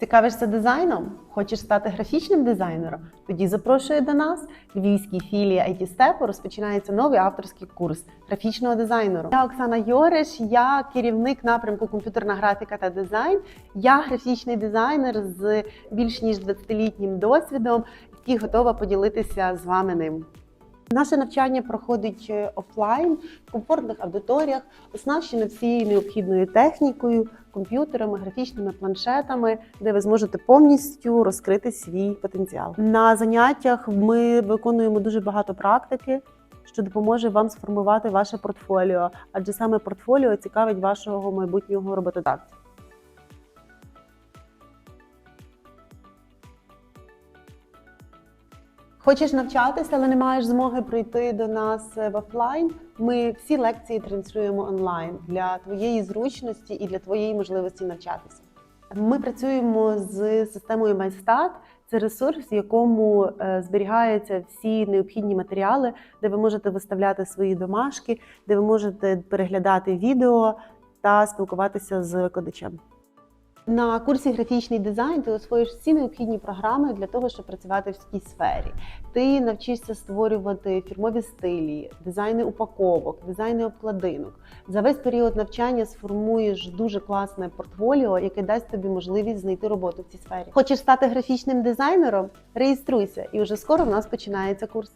Цікавишся дизайном? Хочеш стати графічним дизайнером? Тоді запрошую до нас. Львівській філії IT Step розпочинається новий авторський курс графічного дизайнеру. Я Оксана Йориш, я керівник напрямку комп'ютерна графіка та дизайн. Я графічний дизайнер з більш ніж 20-літнім досвідом, який готова поділитися з вами ним. Наше навчання проходить е, офлайн в комфортних аудиторіях, оснащено всією необхідною технікою, комп'ютерами, графічними планшетами, де ви зможете повністю розкрити свій потенціал. На заняттях ми виконуємо дуже багато практики, що допоможе вам сформувати ваше портфоліо, адже саме портфоліо цікавить вашого майбутнього роботодавця. Хочеш навчатися, але не маєш змоги прийти до нас в офлайн. Ми всі лекції транслюємо онлайн для твоєї зручності і для твоєї можливості навчатися. Ми працюємо з системою MyStat. Це ресурс, в якому е, зберігаються всі необхідні матеріали, де ви можете виставляти свої домашки, де ви можете переглядати відео та спілкуватися з викладачем. На курсі графічний дизайн ти освоїш всі необхідні програми для того, щоб працювати в цій сфері. Ти навчишся створювати фірмові стилі, дизайни упаковок, дизайни обкладинок. За весь період навчання сформуєш дуже класне портфоліо, яке дасть тобі можливість знайти роботу в цій сфері. Хочеш стати графічним дизайнером? Реєструйся, і вже скоро в нас починається курс.